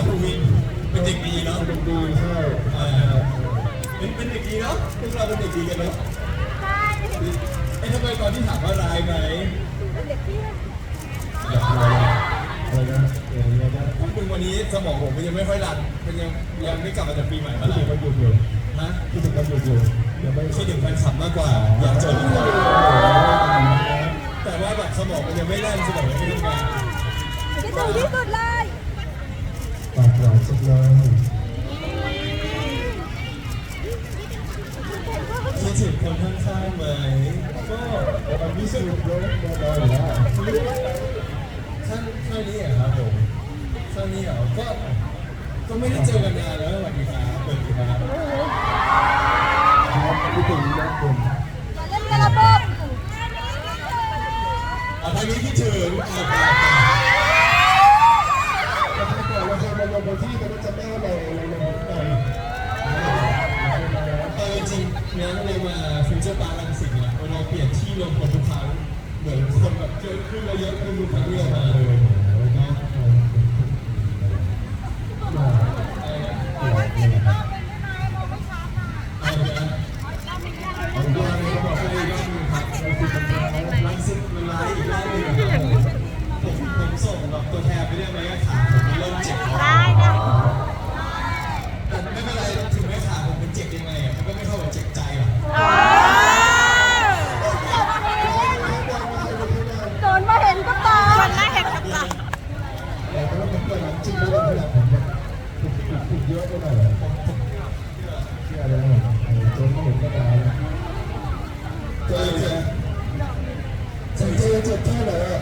วก้อมดาบูวินเป็นเด็กดีเนาะเป็นดีใช่เป็นเป็นเด็กดีเนาะพวกเราเป็นเด็กดีกันเนาะเอ้ทำไมตอนที่ถามว่าร้ายไหมอยากรู้อะไรนะอย่างเงี้ยนะพวกมึงวันนี้สมองผมมันยังไม่ค่อยรันมันยังยังไม่กลับมาจากปีใหม่เมื่อที่ไหร่ถึงวันหยุดอยู่ฮะที่ถึงวันหยุดอยู่ยังไม่คิดถึงแฟนคลับมากกว่าอยากเจอทุกคนแต่ว่าแบบสมองมันยังไม่แล่นสมองยังไม่ทำงานคิดถึงที่สุดเลยากหวานสุดเลยคิดถึงคนข้างๆไหมก็วันนี้สนุกเยอะแน่นอนอยู่แล้วข้างข้างนี้เหรอครับผมข้างนี้เหรอก็ก็ไม่ได้เจอกันนานแล้วสวัสดีครับเปิดดีครับครับที่ถึงนะผมมาเล่นกระบบเอาทางนี้คิดถึงเอาไป แต่ถ้าเกิดเราเคย มาลงบนที่มันจะไม่อะไรอะไรเลยหน่อยเอาจริงๆเนี่ยเรามาฟิวเจอร์ปาร์ครังสิตเนี่ยเราเปลี่ยนที่ลงคนทุกครั้งเหมือนคนแบบเยอะขึ้นแล้วเยอะขึ้นทุกครั้งที่เรามาเลยเนาะเอาเลยนะเอาเลยนะเขาบอกให้รอบนึงครับรังสิตมันร้าอีกรอบนึงนะครับผมผมส่งแบบตัวแทนไปได้ไหมขาผมมันเริ่มเจ็บแล้ว ได้นะ แต่ไม่เป็นไรถึงแม้ขาผมมันเจ็บยังไงอะมันก็ไม่เท่ากับเจ็บใจหรอก โดนมาเห็นก็ตาโดนมาเห็นก็ตา แต่ถ้าเป็นเพื่อนจริงแล้วเป็นผมแบบถูกถูกเยอะไปหน่อยเชื่อแล้วจนไม่เห็นก็ตาย เจอเจอ ใจเจ็บเจ็บแค่ไหนอะ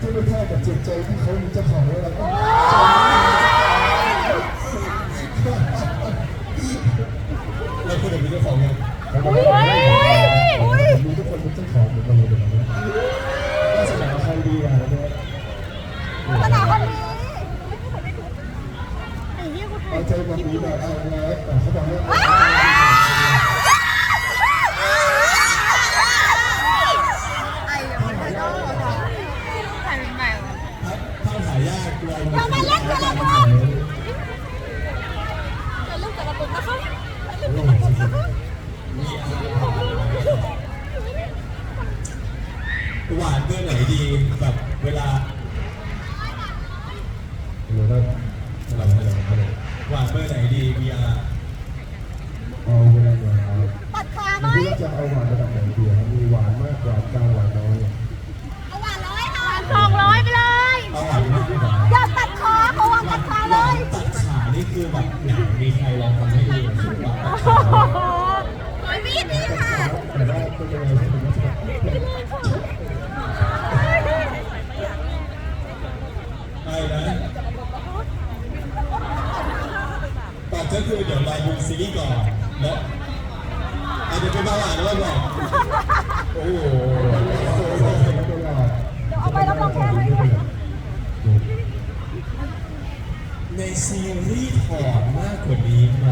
ที่ไม่เท่ากับเจ็บใจที่เขามีเจ้าของแล้วเราก็ เราคุณเป็นเจ้าของยัง อุ้ยอุ้ยมีทุกคนเป็นเจ้าของหมดเลยเดี๋ยวนี้วาสนาใครดีอะเนี่ย ขนาดคนนี้ เอาใจมาดีแบบเอาแล้วแต่เขาบอกว่า ไอ้ยังไม่ได้ถ่ายเป็นใหม่ ครับถ้าหายากเรา เรามาเล่นกระบบจะเล่นกระบบนะคะเล่นกระบบนะคะ หวานเบอร์ไหนดีแบบเวลา หรือว่าอะไรอะไรอะไร หวานเบอร์ไหนดี VR เอาเวลาเนี่ยเอา ตัดขาไหม พี่ว่า จะเอาหวานระดับไหนดีครับมีหวานมากกว่ากลางหวานน้อยเอาหวานร้อยค่ะสองร้อยไปเลยเอาหวานมากดีกว่าอย่าตัดขาเขาวางตัดขาเลย ตัดขานี่คือแบบไหนมีใครลองทำให้ดูหน่อยสิว่าตัดขาโอ้ยมีดนี่ค่ะแต่ว่าเป็นยังไงที่ผมว่าจะไปนะตัดก็คือเดี๋ยวเราดูซีรีส์ก่อนแล้วอา จะเป็นบ้าหลานแล้วก่อนโอ้โหเดี๋ยวเอาไปรับรองแพทย์ไว้ด้วยในซีรีส์ถอดมากกว่านี้ไหม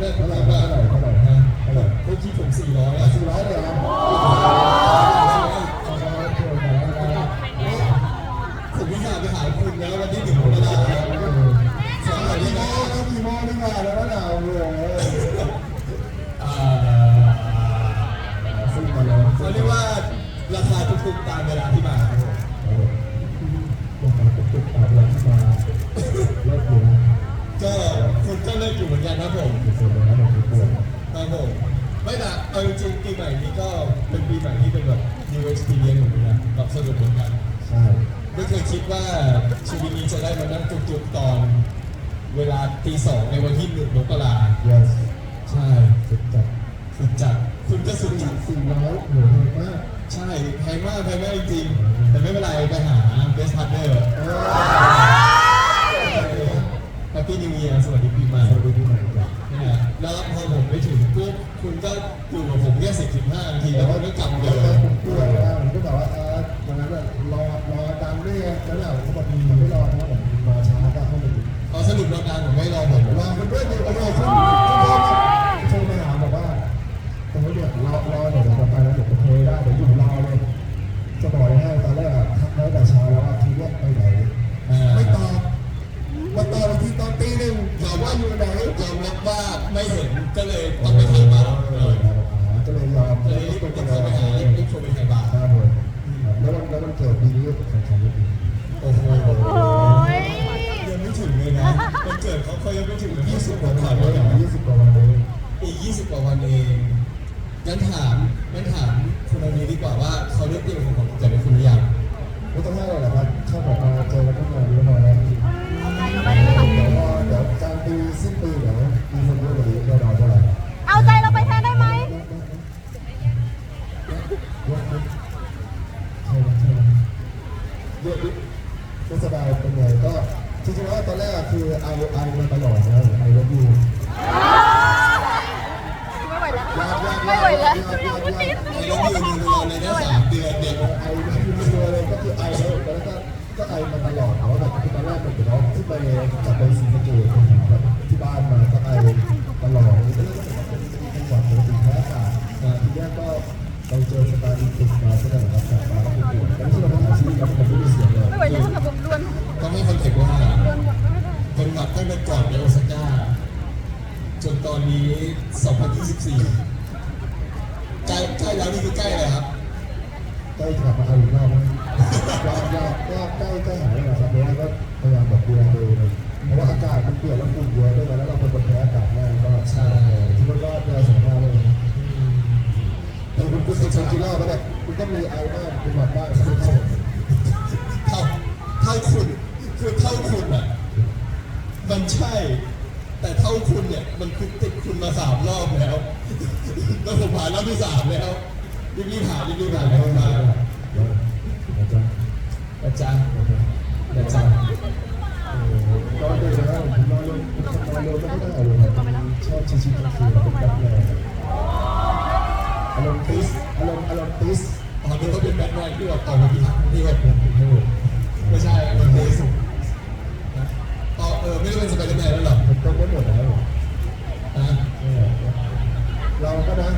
เนี่ยเท่าเท่าไหไหร่ร่เท่าบ้าง ไหร่เท่าไหร่ฮะเท่าไหร่ เมื่อกี้ผมสี่ร้อยอะ สี่ร้อยเลยครับเอาไปเที่ยวกันแล้วนะ ผมพิจารณาไปหาคุณนะวันที่หนึ่งมกราคมสองวัน กี่ นี้ โม นะ งแล้วกี่โมงนี่มาแล้วนะเอาเลย อ่า ซึ่งมาแล้ว เขาเรียกว่าราคาทุกๆตามเวลาที่มาครับผม ผมมาติดตามแล้วมาเลิกอยู่นะ ก็คุณก็เลิกอยู่เหมือนกันครับผม สุดเลยนะผมปวด ครับผมไม่แต่เอาจริงๆปีใหม่นี้ก็เป็นปีใหม่ที่เป็นแบบ new experience เหมือนกันนะแบบสนุกเหมือนกัน ใช่ ไม่เคยคิดว่า ชีวิตนี้จะได้มานั่งจุกๆตอน เวลาตีสองในวันที่หนึ่งมกรา yes ใช่สุดจัดสุดจัดคุณก็สุดจัดสี่ร้อยโหดมากใช่แพงมากแพงมากจริงๆแต่ไม่เป็นไรไปหา best partner แฮปปี้นิวเยียร์สวัสดีปีใหม่สวัสดีปีใหม่จ้ะเนี่ยแล้วพอผมไปถึงปุ๊บคุณก็อยู่กับผมแค่สิบสิบห้านาทีแล้วคุณก็กลับเลแล้วยผมป่วยนะผมก็แบบว่าเออวันนั้นรอรอตาม ด้วยแล้วเนี่ยเขาบอกมันไม่รอนะผมมาช้าก็เข้ามาเอาสรุปรายการผมไม่รอผมรอมันด้วยดีโอ้โหคุณโทรมาหาบอกว่าโอ้ยเดี๋ยวรอรอเดี๋ยวจะไปแล้วเดี๋ยวจะโทได้เดี๋ยวอยู่รอเลยจะบอกให้ตอนแรกทักไว้แต่เช้าแล้วว่าทีแรกไปไหนไม่ตอบมาตอบทีตอนตีหนึ่งถามว่าอยู่ไหน ดปีนี้ของโอ้โหโอ้ยยังไม่ถึงเลยนะวันเกิดเขาเขายังไม่ถึงยี่สิบกว่าวันเลยยี่สิบกว่าวันนี้อีกยี่สิบกว่าวันเองงั้นถามงั้นถามคุณอันนี้ดีกว่าว่าเขาได้เตรียมของขวัญวันเกิดให้คุณหรือยังไม่ต้องให้หรอกครับถ้าแบบมาเจอกันทุกวันนี้พอแล้วเดี๋ยวพอเดี๋ยวกลางปีสิ้นปีเดี๋ยวมีคนเยอะกว่านี้แน่นอนเท่าไหร่เอาใจเราไปแทนได้ไหม ใช่ไหมใช่ไหม เยอะดิไม่สบายเป็นไงก็จริงๆแล้วตอนแรกคือไอไอมาตลอดนะไอแล้วอยู่ไม่ไหวแล้วไม่ไหวแล้วไอ้เราอยู่ดูเราในได้สามเดือนเด็กไอไม่รู้เลยก็คือไอแล้วแล้วก็ก็ไอมาตลอดแต่ว่าแบบตอนแรกมันเป็นน้องที่ไปกลับไปศรีสะเกษแบบที่บ้านมาก็ไอตลอดแล้วก็เป็นจังหวัดปกติแพ้อากาศทีแรกก็ไปเจอสตาร์ดิติกมาใช่ไหมครับกลับมาแล้วก็ปวดแล้วที่เรา ไปหาชีวิตเราไม่ได้เสียงเลยไม่ไหวแล้วทำแบบรวนต้องให้คอนเทกต์ว่าเป็นหวัดตั้งแต่ก่อนไปโอซาก้าจนตอนนี้ 2024 ใกล้ใกล้แล้วนี่คือใกล้เลยครับ ใกล้กลับมาเอาอีกรอบนะยอมยอมก็ใกล้ใกล้หายแล้วครับเพราะว่าก็พยายามแบบดูแลตัวเองเพราะว่าอากาศมันเปลี่ยนแล้วฝุ่นเยอะด้วยแล้วเราเป็นคนแพ้อากาศง่ายก็ใช่ที่มันก็แนวสงรามเลยแต่คุณคุณเป็นคนกินเหล้าปะเนี่ยคุณก็มีไอบ้างคุณหวัดบ้างคุณเข้าเท่า เท่าคุณคือเท่าคุณอะมันใช่ แต่เท่าคุณเนี่ยมันคือติดคุณมาสามรอบแล้วแล้วผมผ่านรอบที่สามแล้วรีบๆผ่านรีบๆผ่านแล้วมาเดี๋ยวอาจารย์อาจารย์อาจารย์ก็ดูแล้วผมนอนลงผมนอนลงไม่ได้เลยครับชอบชิชิคาคือเป็นแบบแรงอารมณ์ติสอารมณ์อารมณ์ติสตอนนี้เขาเป็นแบทแมนที่แบบต่อมาพิทักษ์ที่แบบโอ้โหไม่ใช่มันเดสต่อเออไม่ได้เป็นสไปเดอร์แมนแล้วหรอ มันต้องไม่หมดแล้ว นะ เราก็นะ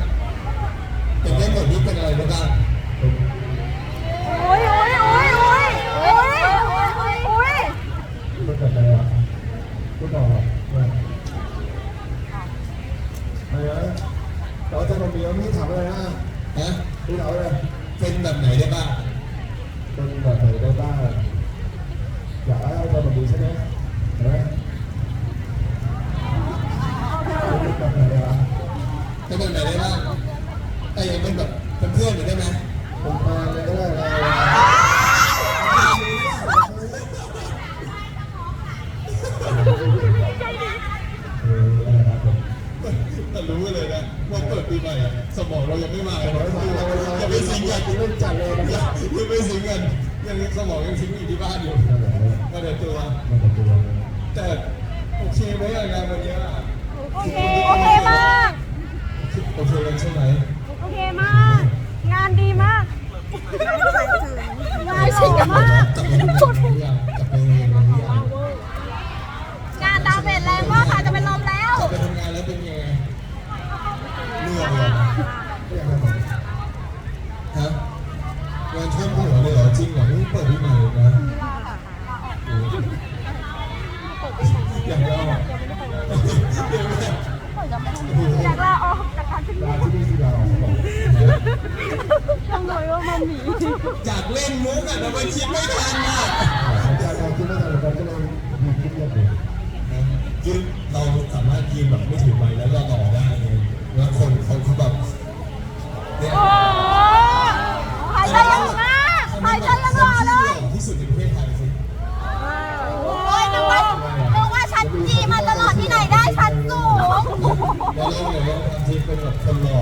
ว่าทำทีเป็นแบบคนหล่อ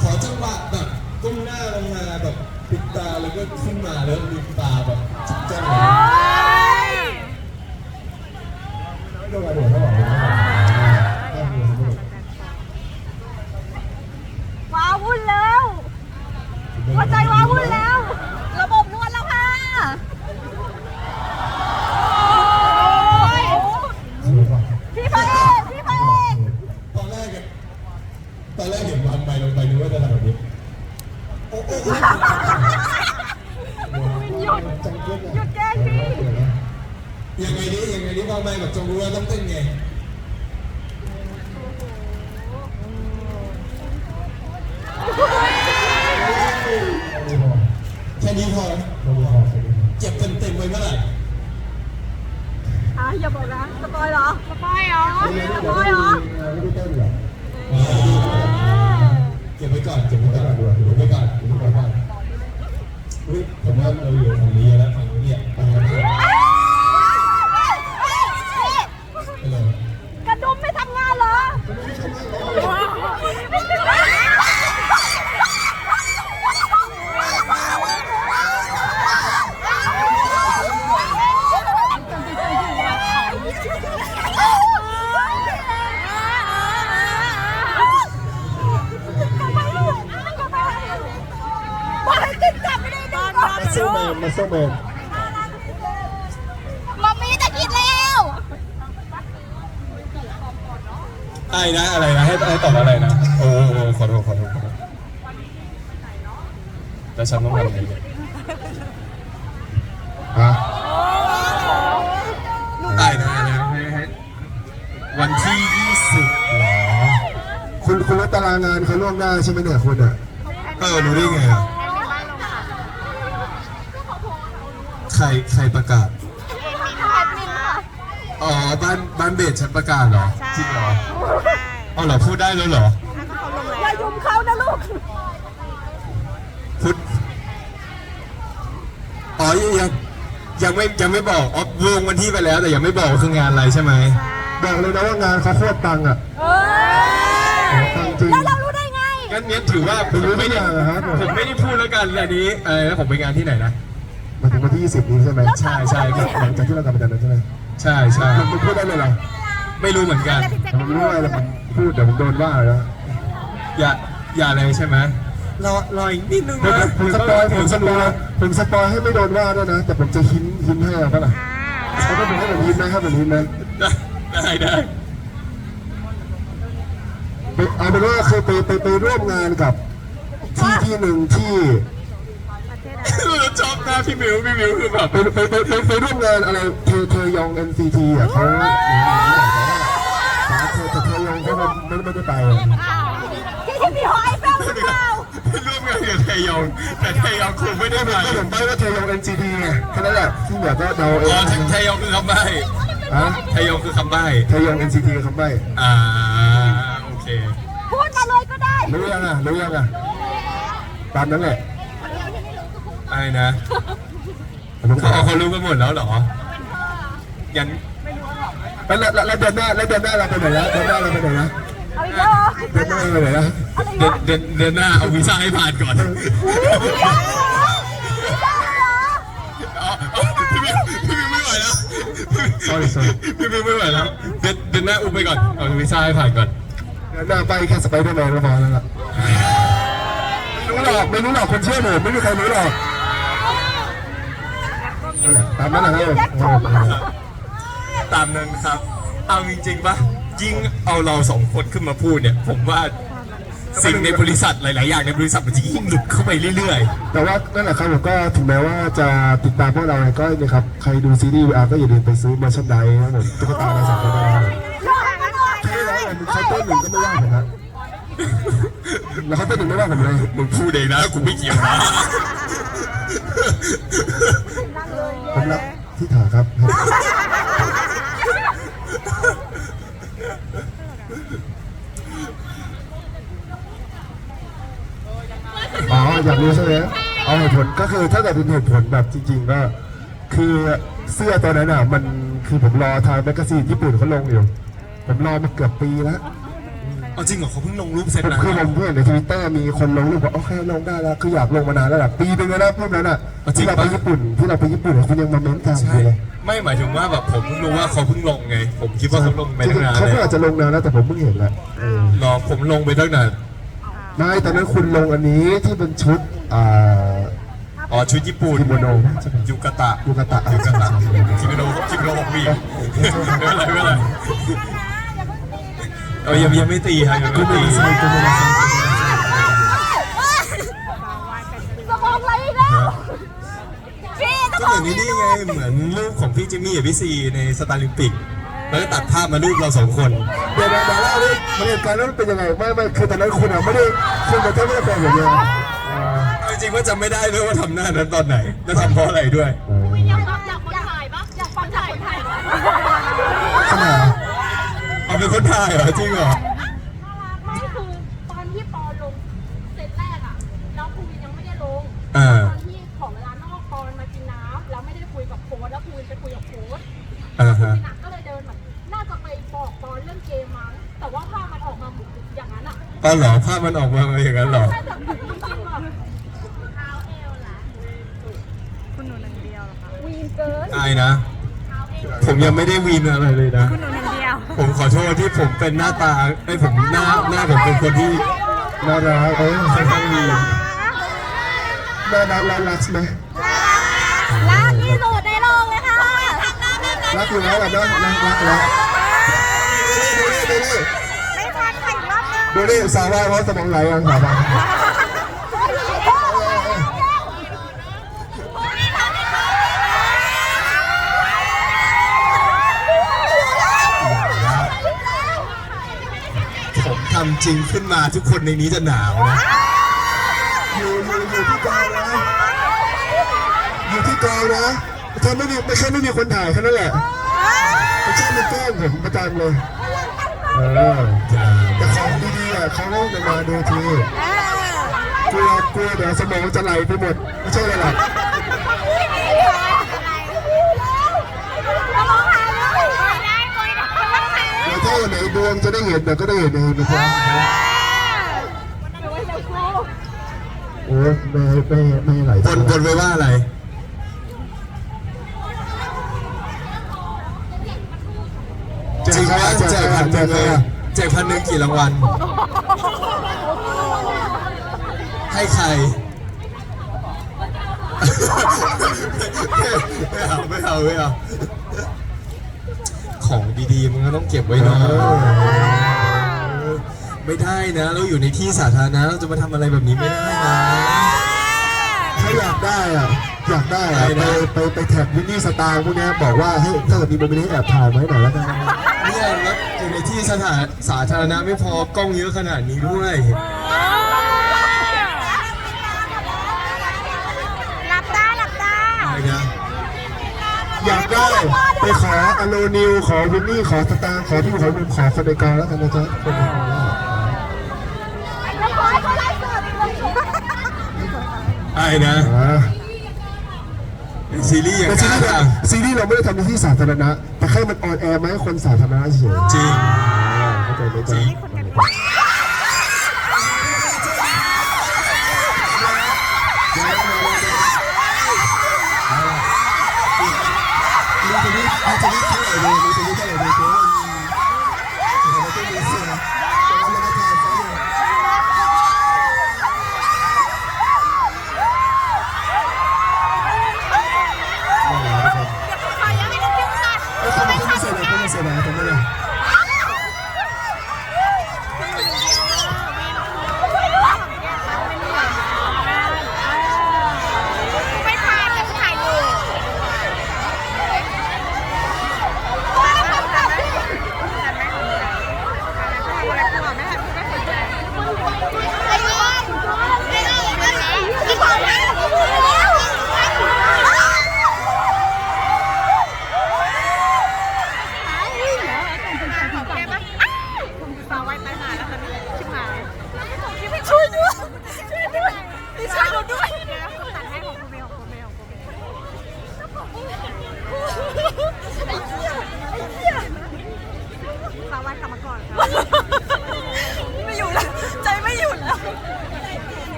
ขอจังหวะแบบก้มหน้าลงมาแบบปิดตาแล้วก็ขึ้นมาแล้วลืมตาแบบจิกจ้องเลย ไม่ต้องมาเดี๋ยวเขาบอกเลยว่าถ้ามีสมมติ ว้าวุ่นแล้วหัวใจว้าวุ่นแล้ว ระบบนวดแล้วค่ะโอ้ย สวยกว่า พี่พระเอกพี่พระเอก ตอนแรกอะตอนแรกเห็นวันไปลงไปนึกว่าจะทำแบบนี้โอ้โหหยุดหยุดแกล้งพี่ยังไงดียังไงดีพ่อแม่กับจงรู้ว่าต้องเต้นไงแค่นี้พอเจ็บเต็มเต็มๆไปเมื่อไหร่ อะอย่าบอกนะสปอยเหรอสปอยเหรอสปอยเหรอ ไม่ได้เต้นหรอ เก็บไว้ก่อนเก็บไว้ก่อนเก็บไว้ก่อนเก็บไว้ก่อนอุ้ยผมว่าเราอยู่ฝั่งนี้แล้วฝั่งนี้เนี่ยไปเลย กระดุมไม่ทำงานเหรอ บอกให้กินกลับไม่ได้ดูก่อน มาสู้แมนมาสู้แมน มัมมี่จะกินแล้ว ไอ้นะอะไรนะให้ให้ตอบอะไรนะโอ้โหขอโทษขอโทษขอโทษ แล้วฉันต้องทำยังไงเนี่ยอะไอ้นะอะไรนะให้ให้วันที่ยี่สิบเหรอคุณคุณรู้ตารางงานเขาล่วงหน้าใช่ไหมเนี่ยคุณอะเออรู้ได้ไงอะใครใครประกาศแอดมินค่ะอ๋อบ้านบ้านเบสฉันประกาศเหรอจริงเหรอเอาเหรอพูดได้แล้วเหรอ อย่ายุ่มเขานะลูก พูดอ๋อยังยังยังไม่ยังไม่บอกอ๋อวงวันที่ไปแล้ว แต่ยังไม่บอกว่าคืองานอะไรใช่ไหมบอกเลยนะว่างานเขาโคตรตังค์อะเอ้ยตังค์จริงแล้วเรารู้ได้ไงงั้นเนี้ยถือว่าผมไม่ได้เหรอครับผมผมไม่ได้พูดแล้วกันอันนี้เออแล้วผมไปงานที่ไหนนะมาถึงวันที่ 20 นี้ใช่ไหมใช่ใช่ครับหลังจากที่เรากลับไปจากนั้นใช่ไหมใช่ใช่มันพูดได้เลยเหรอไม่รู้เหมือนกันผมไม่รู้อะไรแต่ผมพูดเดี๋ยวผมโดนว่าแล้วอย่าอย่าเลยใช่ไหม รอรออีกนิดนึงผมนะผมสปอยผมสปอยผมสปอยให้ไม่โดนว่าด้วยนะ แต่ผมจะหินหินให้เอาปะล่ะเขาก็เป็นให้แบบหินนะครับแบบหินนะได้ได้ได้ไปเอาเป็นว่าเคยไปไปไปร่วมงานกับที่ที่หนึ่งที่เราชอบหน้าพี่มิวพี่มิวคือแบบไปไปไปไปไปร่วมงานอะไรเทเทยอง NCT อะเขาสาเทเทเทยองเขาไม่ไม่ไม่ได้ไปที่ที่มีหอ ไอเฟลอยู่ยองแต่เทยองคงไม่ได้มาก็ผมใบ้ว่าเทยอง NCT ไงแค่นั้นแหละที่เหลือก็เดาเออ๋องเทยองคือคำใบ้ฮะเทยองคือคำใบ้เทยอง NCT คำใบ้อ่าโอเคพูดมาเลยก็ได้รู้ยังอะรู้ยังอะตามนั้นแหละอะไรนะผมเขาขอเขารู้กันหมดแล้วเหรอยันแล้วแล้วแล้วเดือนหน้าแล้วเดือนหน้าเราไปไหนแล้วเดือนหน้าเราไปไหนนะเอาอีก แล้วเหรอเดือนหน้าเราไปไหนะเดือนเดือนเดือนหน้าเอาวีซ่าให้ผ่านก่อนอ๋ออ๋อพี่มิวพี่มิวไม่ไหวแล้ว sorry sorry พี่มิวไม่ไหวแล้วเดือนเดือนหน้าอุ้มไปก่อนเอาวีซ่าให้ผ่านก่อนเดือนหน้าไปแค่สไปเดอร์แมนก็พอแล้วล่ะไม่รู้หรอกไม่รู้หรอกคนเชื่อผมไม่มีใครรู้หรอกตามนั้นแหละครับตามนั้นครับเอาจริงๆปะ ยิ่งเอาเราสองคนขึ้นมาพูดเนี่ย ผมว่าสิ่งในบริษัทหลาย ๆ อย่างในบริษัทมันจะยิ่งหลุดเข้าไปเรื่อย แต่ว่านั่นแหละครับผมก็ถึงแม้ว่าจะติดตามพวกเราก็นะครับใครดูซีรีส์ VR ก็อย่าลืมไปซื้อมาชันไดนะครับผมตุ๊กตาเราสองคนได้ครับใช่แล้วผมเขาเต้นหนึ่งก็ไม่ว่าผมนะแล้วเขาเต้นหนึ่งไม่ว่าผมเลยๆ มึงพูดเองนะกูไม่เกี่ยวนะ ผมรักที่ถาครับ อ๋ออยากรู้ใช่ไหมเอาเหตุผลก็คือถ้าเกิดเป็นเหตุผลแบบจริง ๆ ก็ คือเสื้อตัวนั้นอะ มันคือผมรอทางแมกกาซีนญี่ปุ่นเขาลงอยู่ผมรอมาเกือบปีแล้วเอาจริงเหรอเขาเพิ่งลงรูปเซตผมนะคือผมเพื่อนในทวิตเตอร์มีคนลงรูปว่าโอเคลงได้แล้วคืออยากลงมานานแล้วแหละปีนึงแล้วนะรูปนั้นอะที่เราไปญี่ปุ่นที่เราไปญี่ปุ่นคุณยังมาเม้นต์ตามใช่อยู่เลยไม่หมายถึงว่าแบบผมเพิ่งรู้ว่าเขาเพิ่งลงไง ผมคิดว่าเขาลงไปตั้งนานเขาเลก็ยอาจจะลงนานแล้วแต่ผมเพิ่งเห็นแหละเออรอผมลงไปตั้งนาน ไม่ตอนนั้นคุณลงอันนี้ที่เป็นชุดอ่า อ๋อชุดญี่ปุ่นกิโมโนใช่ไหมยูกาตะยูกาตะยูกาตะคิโมโนคิโมโนหกวีไม่เป็นไรไม่เป็นไรเอายังยังไม่ตีครับยังไม่ตีสมองไหลอีกแล้วพี่สก็มเหอมืงอนนี่ไงเหมือนรูปของพี่จิมมี่กับพี่ซีในสตาร์ลิมปิก แล้วก็ตัดภาพมารูปเราสองคนเดี๋ยวเดี๋ยวเดี๋ยวเล่าดิมันเหตุการณ์นั้นมันเป็นยังไงไม่ไม่คือตอนนั้นคุณอะไม่ได้คุณกับเจ้าไม่ได้แฟนผมเลยอ่าจริงๆว่าจำไม่ได้ด้วยว่าทำหน้านั้นตอนไหนแล้วทำเพราะอะไรด้วยอยากฟังอยากคนถ่ายปะอยากฟังถ่ายถ่ายขนาดเอาเป็นคนถ่ายเหรอจริงเหรอไม่คือตอนที่ปอลงเซตแรกอะแล้วภูวินยังไม่ได้ลงอ่าตอนที่ของเวลานอกปอนมากินน้ำแล้วไม่ได้คุยกับโค้ชแล้วภูวินไปคุยกับโค้ชอ่าฮะ อะอ๋อเหรอภาพมันออกมาอย่างนั้นเหรอน่าจะแบบจริงๆอะเท้าเอวล่ะคุณหนูนังเดียวหรอคะวีนเกินอายนะ ผมยังไม่ได้วีนอะไรเลยนะ คุณหนูนังเดียว ผมขอโทษที่ผมเป็นหน้าตาไอ้ยผมหน้าหน้าผมเป็นคนที่น่ารักเอ้ยค่อนข้างวีนน่ารักน่ารักใช่ไหมลากที่สุดในโลกเลยค่ะทำหน้าแบบนั้นรักอยู่แล้วแบบนั้นรักรักแล้วดูดิดูดิ ไม่ทันใคร รอบนึงดูดิสาวว่าเพราะสมองไหลยังสาวว่าผมทำจริงขึ้นมาทุกคนในนี้จะหนาวนะอยู่อยู่อยู่ที่กองนะอยู่ที่กองนะถ้าไม่มีไม่ใช่ไม่มีคนถ่ายแค่นั้นแหละไม่ใช่มันแกล้งผมประจำเลยเอออย่า เขาต้องมาดูทีกลัวกลัวเดี๋ยวสมองจะไหลไปหมด ไม่ใช่อะไรหรอกเดี๋ยวถ้าวันไหนดวงจะได้เห็นเดี๋ยวก็ได้เห็นเองนะครับโอ้ยไม่ไม่ไม่ไหลบนบนไว้ว่าอะไรจริงว่าแจกพันหนึ่งเลยแจกพันหนึ่งกี่รางวัล ให้ใคร ไม่เอาไม่เอาไม่เอาของดีๆ มันก็ต้องเก็บไว้เนาะไม่ได้นะเราอยู่ในที่สาธารณะเราจะมาทำอะไรแบบนี้ไม่ได้นะ ถ้าอยากได้อะอยากได้อะอะไรไปนะไปไปแท็กวินนี่สตาร์พวกเนี้ยบอกว่าให้ถ้าเกิดมีโมเมนต์ให้แอบถ่ายมาให้หน่อยแล้วกันเนี่ยแล้ว อยู่ในที่สถานสาธารณะไม่พอกล้องเยอะขนาดนี้ด้วย หลับตาหลับตาอะไรนอยากได้ไปขออโลนิวขอวินนี่ขอสตาร์ขอที่ขอบุมขอสเปกาแล้วกันนะจ๊ะไล้ขอให้ไล่กเอะไรนะ ซีรีส์อย่างซีรีส์เราซีรีส์เราไม่ได้ทำในที่สาธารณะ แต่ให้มันออนแอร์มห้คนสาธารณะเฉยจริงเข้าใจไหมริง จ๊ะ